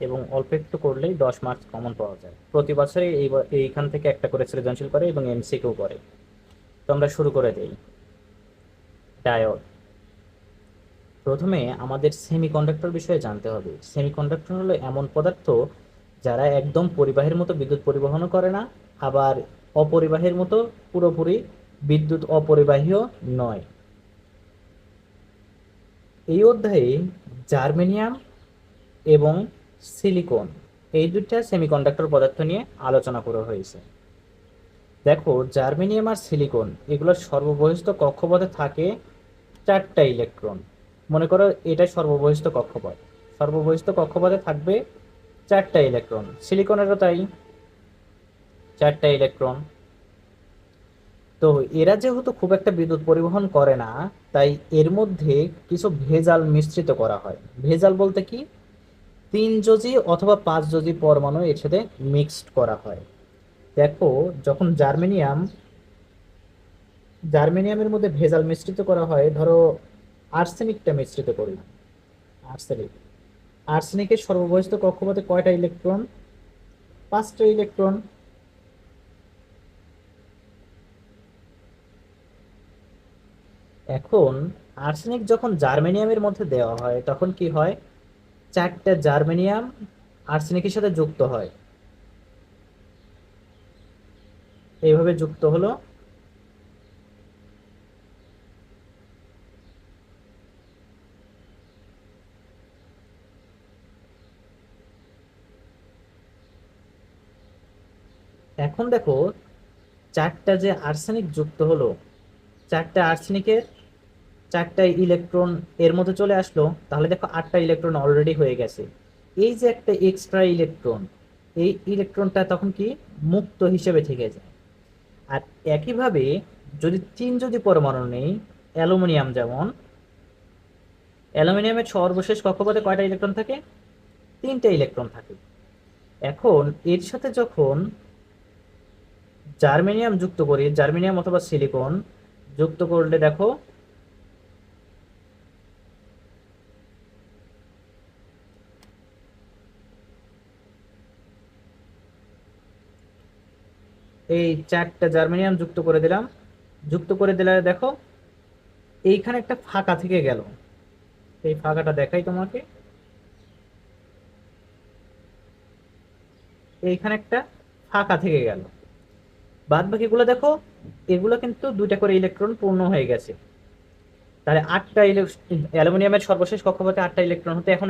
এবং অল্প একটু করলেই দশ মার্কস কমন পাওয়া যায়। প্রতি বছরে এই এইখান থেকে একটা করে সৃজনশীল করে এবং এমসিকিউ করে। তো আমরা শুরু করে দেই। ডায়োড। প্রথমে আমাদের সেমিকন্ডাক্টর বিষয়ে জানতে হবে। সেমিকন্ডাক্টর হলো এমন পদার্থ যারা একদম পরিবাহের মতো বিদ্যুৎ পরিবহনও করে না, আবার অপরিবাহের মতো পুরোপুরি বিদ্যুৎ অপরিবাহীও নয়। এই অধ্যায়ে জার্মেনিয়াম এবং সিলিকন। এই দুইটা সেমিকন্ডাক্টর পদার্থ নিয়ে আলোচনা করা হয়েছে। দেখো, জার্মেনিয়াম আর সিলিকন এগুলোর সর্ববহিষ্ঠ কক্ষপথে থাকে চারটা ইলেকট্রন মনে করো এটা সর্ববহিষ্ঠ কক্ষপথ। সর্ববহিষ্ঠ কক্ষপথে থাকবে চারটা ইলেকট্রন সিলিকনেরও তাই। চারটা ইলেকট্রন তো এরা যেহেতু খুব একটা বিদ্যুৎ পরিবহন করে না, তাই এর মধ্যে কিছু ভেজাল মিশ্রিত করা হয়। ভেজাল বলতে কি? তিন যোজি অথবা পাঁচ যোজি পরমাণু এর সাথে মিক্সড করা হয়। দেখো, যখন জার্মেনিয়াম, জার্মেনিয়ামের মধ্যে ভেজাল মিশ্রিত করা হয়, ধরো আর্সেনিকটা মিশ্রিত করি আর্সেনিক। আর্সেনিকের সর্ববহিষ্ঠ কক্ষপথে কয়টা ইলেকট্রন? পাঁচটা ইলেকট্রন। এখন আর্সেনিক যখন জার্মেনিয়ামের মধ্যে দেওয়া হয়, তখন কি হয়? চারটা জার্মেনিয়াম আর্সেনিকের সাথে যুক্ত হয়। এইভাবে যুক্ত হলো। এখন দেখো, চারটা যে আর্সেনিক যুক্ত হলো, চারটা আর্সেনিকের চারটা ইলেকট্রন এর মধ্যে চলে আসলো, তাহলে দেখো আটটা ইলেকট্রন অলরেডি হয়ে গেছে। এই যে একটা এক্সট্রা ইলেকট্রন এই ইলেকট্রনটা তখন কি? মুক্ত হিসেবে থেকে যায়। আর একইভাবে যদি তিন যদি পরমাণু নেই, অ্যালুমিনিয়াম যেমন, অ্যালুমিনিয়ামের সর্বশেষ কক্ষপথে কয়টা ইলেকট্রন থাকে? তিনটে ইলেকট্রন থাকে। এখন এর সাথে যখন জার্মেনিয়াম যুক্ত করি, জার্মেনিয়াম অথবা সিলিকন যুক্ত করলে দেখো এই চারটা জার্মেনিয়াম যুক্ত করে দিলাম। যুক্ত করে দিলে দেখো, এইখানে একটা ফাঁকা থেকে গেল। এই ফাঁকাটা দেখাই তোমাকে। এইখানে একটা ফাঁকা থেকে গেল। বাদ বাকিগুলো দেখো, এগুলো কিন্তু দুইটা করে ইলেকট্রন পূর্ণ হয়ে গেছে। তাহলে আটটা অ্যালুমিনিয়ামের সর্বশেষ কক্ষপথে আটটা ইলেকট্রন হতে এখন